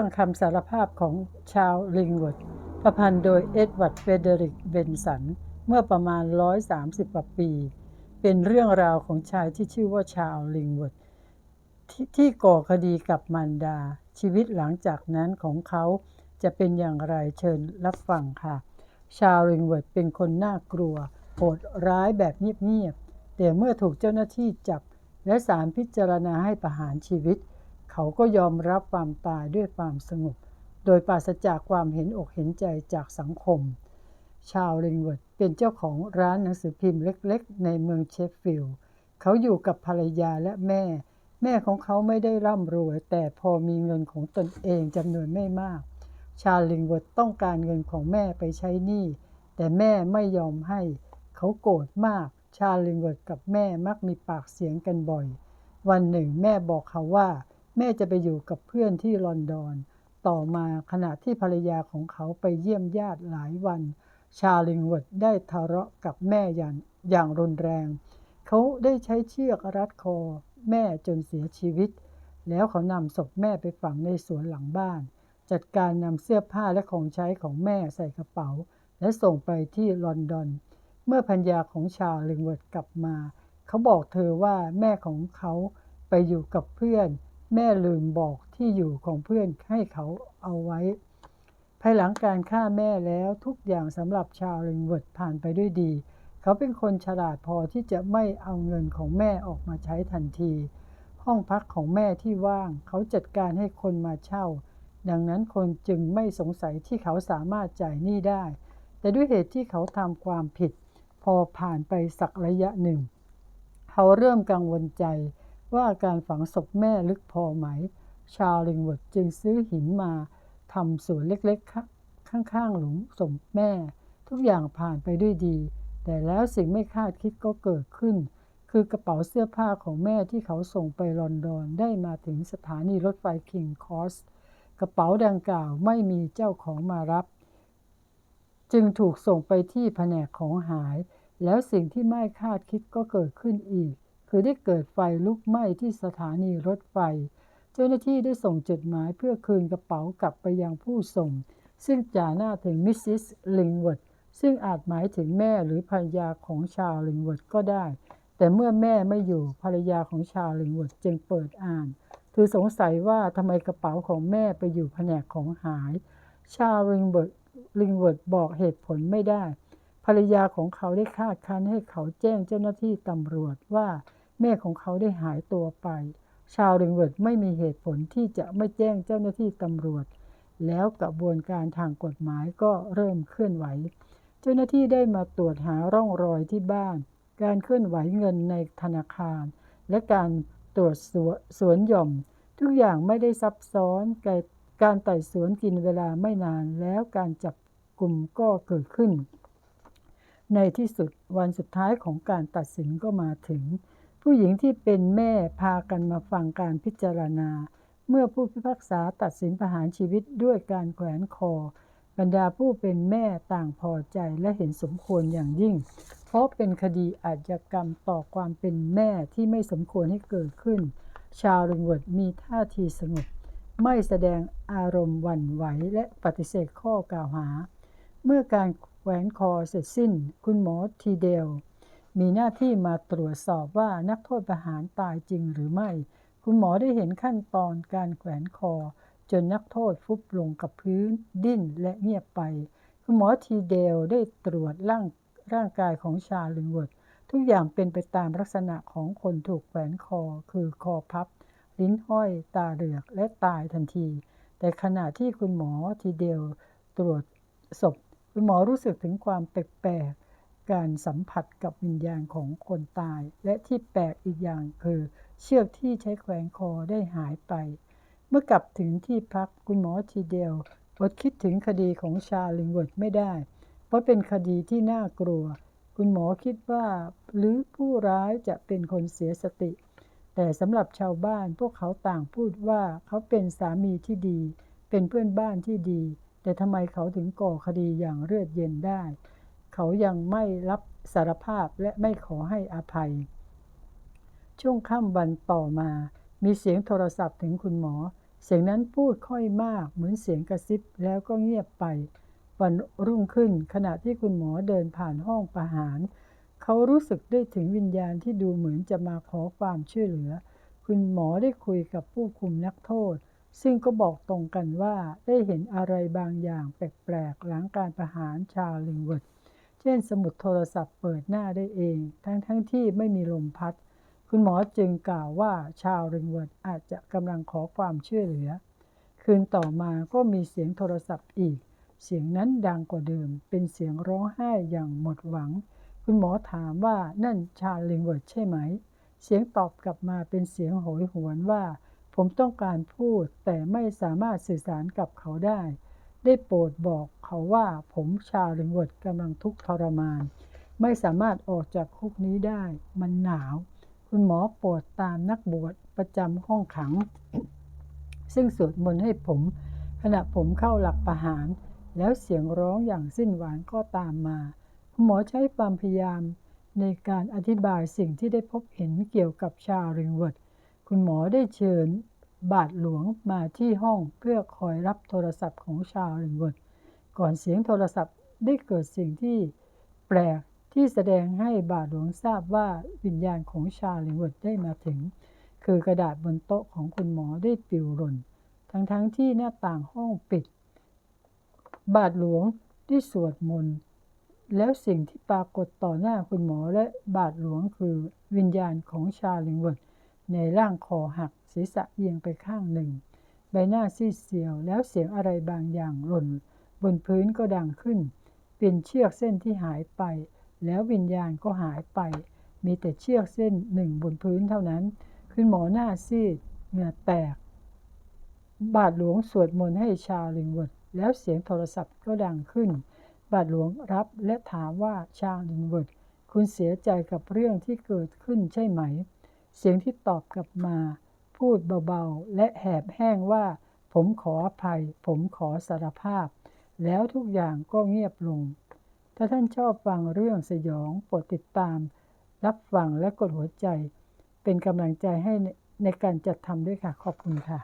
รื่องคำสารภาพของชาวลิงเวิร์ดประพันธ์โดยเอ็ดวัร์ดเฟเดริกเบนสัน เมื่อประมาณ 130กว่าปี เป็นเรื่องราวของชายที่ชื่อว่าชาวลิงเวิร์ดทที่ก่อคดีกับมารดา ชีวิตหลังจากนั้นของเขาจะเป็นอย่างไรเชิญรับฟังค่ะ ชาวลิงเวิร์ดเป็นคนน่ากลัว โหดร้ายแบบเงียบๆแต่เมื่อถูกเจ้าหน้าที่จับและศาลพิจารณาให้ประหารชีวิต เขาก็ยอมรับความตายด้วยความสงบ โดยปราศจากความเห็นอกเห็นใจจากสังคม ชาวลิงเวิร์ดเป็นเจ้าของร้านหนังสือพิมพ์เล็กๆ ในเมืองเชฟฟิลด์เขาอยู่กับภรรยาและแม่ แม่ของเขาไม่ได้ร่ำรวย แต่พอมีเงินของตนเองจำนวนไม่มาก ชาลิงเวิร์ดต้องการเงินของแม่ไปใช้หนี้แต่แม่ไม่ยอมให้ เขาโกรธมาก ชาลิงเวิร์ดกับแม่มักมีปากเสียงกันบ่อย วันหนึ่งแม่บอกเขาว่า แม่จะไปอยู่กับเพื่อนที่ลอนดอน ต่อมาขณะที่ภรรยาของเขาไปเยี่ยมญาติหลายวัน ชาลิงเวิร์ดได้ทะเลาะกับแม่อย่างอย่างรุนแรง เขาได้ใช้เชือกรัดคอ แม่จนเสียชีวิต แล้วเขานำศพแม่ไปฝังในสวนหลังบ้าน จัดการนำเสื้อผ้าและของใช้ของแม่ใส่กระเป๋า และส่งไปที่ลอนดอน เมื่อพัญญาของชาลิงเวิร์ดกลับมา เขาบอกเธอว่าแม่ของเขาไปอยู่กับเพื่อน แม่ลืมบอกที่อยู่ของเพื่อนให้เขาเอาไว้ ภายหลังการฆ่าแม่แล้วทุกอย่างสำหรับชาวลิงเวิร์ดผ่านไปด้วยดี เขาเป็นคนฉลาดพอที่จะไม่เอาเงินของแม่ออกมาใช้ทันที ห้องพักของแม่ที่ว่าง เขาจัดการให้คนมาเช่า ดังนั้นคนจึงไม่สงสัยที่เขาสามารถจ่ายหนี้ได้ แต่ด้วยเหตุที่เขาทำความผิด พอผ่านไปสักระยะหนึ่ง เขาเริ่มกังวลใจ ว่าการฝังศพแม่ลึกพอไหม ชาวลิงเวิร์ดจึงซื้อหินมาทำสวนเล็กๆ ข้างๆ หลุมศพแม่ ทุกอย่างผ่านไปด้วยดี แต่แล้วสิ่งไม่คาดคิดก็เกิดขึ้น คือกระเป๋าเสื้อผ้าของแม่ที่เขาส่งไปลอนดอนได้มาถึงสถานีรถไฟคิงคอสกระเป๋าดังกล่าวไม่มีเจ้าของมารับ จึงถูกส่งไปที่แผนกของหาย แล้วสิ่งที่ไม่คาดคิดก็เกิดขึ้นอีก คือได้เกิดไฟลุกไหม้ที่สถานีรถไฟ เจ้าหน้าที่ได้ส่งจดหมายเพื่อคืนกระเป๋ากลับไปยังผู้ส่ง ซึ่งจ่าหน้าถึงมิสซิสลิงเวิร์ดซึ่งอาจหมายถึงแม่หรือภรรยาของชาวลิงเวิร์ดก็ได้ แต่เมื่อแม่ไม่อยู่ภรรยาของชาวลิงเวิร์ดจึงเปิดอ่าน คือสงสัยว่าทำไมกระเป๋าของแม่ไปอยู่แผนกของหาย ชาวลิงเวิร์ดลิงเวิร์ดบอกเหตุผลไม่ได้ ภรรยาของเขาได้คาดคั้นให้เขาแจ้งเจ้าหน้าที่ตำรวจว่า แม่ของเขาได้หายตัวไป ชาวลิงเวิร์ดไม่มีเหตุผลที่จะไม่แจ้งเจ้าหน้าที่ตำรวจ แล้วกระบวนการทางกฎหมายก็เริ่มเคลื่อนไหว เจ้าหน้าที่ได้มาตรวจหาร่องรอยที่บ้าน การเคลื่อนไหวเงินในธนาคาร และการตรวจสวนหย่อม ทุกอย่างไม่ได้ซับซ้อนการไต่สวนกินเวลาไม่นานแล้วการจับกลุ่มก็เกิดขึ้น ในที่สุดวันสุดท้ายของการตัดสินก็มาถึง ผู้หญิงที่เป็นแม่พากันมาฟังการพิจารณา เมื่อผู้พิพากษาตัดสินประหารชีวิตด้วยการแขวนคอ บรรดาผู้เป็นแม่ต่างพอใจและเห็นสมควรอย่างยิ่ง เพราะเป็นคดีอาชญากรรมต่อความเป็นแม่ที่ไม่สมควรให้เกิดขึ้น ชาวลิงเวิร์ดมีท่าทีสงบ ไม่แสดงอารมณ์หวั่นไหวและปฏิเสธข้อกล่าวหา เมื่อการแขวนคอเสร็จสิ้น คุณหมอทีเดล มีหน้าที่มาตรวจสอบว่านักโทษประหารตายจริงหรือไม่ คุณหมอได้เห็นขั้นตอนการแขวนคอ จนนักโทษฟุบลงกับพื้น ดิ้นและเงียบไป คุณหมอทีเดลได้ตรวจร่างร่างกายของชาลิงวดทุกอย่างเป็นไปตามลักษณะของคนถูกแขวนคอ คือคอพับ ลิ้นห้อย ตาเหลือกและตายทันที แต่ขณะที่คุณหมอทีเดลตรวจศพ คุณหมอรู้สึกถึงความแปลกๆ การสัมผัสกับวิญญาณของคนตาย และที่แปลกอีกอย่างคือ เชือกที่ใช้แขวนคอได้หายไป เมื่อกลับถึงที่พักคุณหมอทีเดลอดคิดถึงคดีของชาลิงเวิร์ดไม่ได้ เพราะเป็นคดีที่น่ากลัว คุณหมอคิดว่า หรือผู้ร้ายจะเป็นคนเสียสติ แต่สำหรับชาวบ้านพวกเขาต่างพูดว่าเขาเป็นสามีที่ดี เป็นเพื่อนบ้านที่ดี แต่ทำไมเขาถึงก่อคดีอย่างเลือดเย็นได้ เขายังไม่รับสารภาพและไม่ขอให้อภัย ช่วงค่ำวันต่อมา มีเสียงโทรศัพท์ถึงคุณหมอ เสียงนั้นพูดค่อยมากเหมือนเสียงกระซิบแล้วก็เงียบไป วันรุ่งขึ้นขณะที่คุณหมอเดินผ่านห้องประหาร เขารู้สึกได้ถึงวิญญาณที่ดูเหมือนจะมาขอความช่วยเหลือ คุณหมอได้คุยกับผู้คุมนักโทษ ซึ่งก็บอกตรงกันว่าได้เห็นอะไรบางอย่างแปลกๆหลังการประหารชาวลิงเวิร์ด เช่นสมุดโทรศัพท์เปิดหน้าได้เอง ทั้งๆทที่ไม่มีลมพัด คุณหมอจึงกล่าวว่าชาวริงเวิร์ดอาจจะกำลังขอความช่วยเหลือ คืนต่อมาก็มีเสียงโทรศัพท์อีก เสียงนั้นดังกว่าเดิม เป็นเสียงร้องไห้อย่างหมดหวัง คุณหมอถามว่านั่นชาวลิงเวิร์ดใช่ไหม เสียงตอบกลับมาเป็นเสียงโหยหวนว่า ผมต้องการพูดแต่ไม่สามารถสื่อสารกับเขาได้ ได้โปรดบอกเขาว่าผมชาลิงวดกำลังทุกข์ทรมาน ไม่สามารถออกจากคุกนี้ได้ มันหนาว คุณหมอโปรดตามนักบวชประจำห้องขัง ซึ่งสวดมนต์ให้ผม ขณะผมเข้าหลักประหาร แล้วเสียงร้องอย่างสิ้นหวังก็ตามมา คุณหมอใช้ความพยายามในการอธิบายสิ่งที่ได้พบเห็นเกี่ยวกับชาวริงวดคุณหมอได้เชิญ บาทหลวงมาที่ห้องเพื่อคอยรับโทรศัพท์ของชาวริงวิร์ดก่อนเสียงโทรศัพท์ได้เกิดสิ่งที่แปลกที่แสดงให้บาทหลวงทราบว่าวิญญาณของชาลิงวิร์ดได้มาถึง คือกระดาษบนโต๊ะของคุณหมอได้ปิวหล่นทั้งๆทที่หน้าต่างห้องปิด บาทหลวงได้สวดมนต์แล้วสิ่งที่ปรากฏต่อหน้าคุณหมอและบาทหลวงคือวิญญาณของชาลิงวิร์ด ในร่างคอหัก ศีรษะเอียงไปข้างหนึ่ง ใบหน้าซีดเซียว แล้วเสียงอะไรบางอย่างหล่น บนพื้นก็ดังขึ้น เป็นเชือกเส้นที่หายไป แล้ววิญญาณก็หายไป มีแต่เชือกเส้นหนึ่งบนพื้นเท่านั้นคุณหมอหน้าซีดเหงื่อแตก บาทหลวงสวดมนต์ให้ชาลิงเวิร์ดแล้วเสียงโทรศัพท์ก็ดังขึ้น บาทหลวงรับและถามว่าชาลิงเวิร์ดคุณเสียใจกับเรื่องที่เกิดขึ้นใช่ไหม เสียงที่ตอบกลับมา พูดเบาๆ และแหบแห้งว่า ผมขออภัย ผมขอสารภาพ แล้วทุกอย่างก็เงียบลง ถ้าท่านชอบฟังเรื่องสยองโปรดติดตาม รับฟังและกดหัวใจ เป็นกำลังใจให้ในในการจัดทำด้วยค่ะ ขอบคุณค่ะ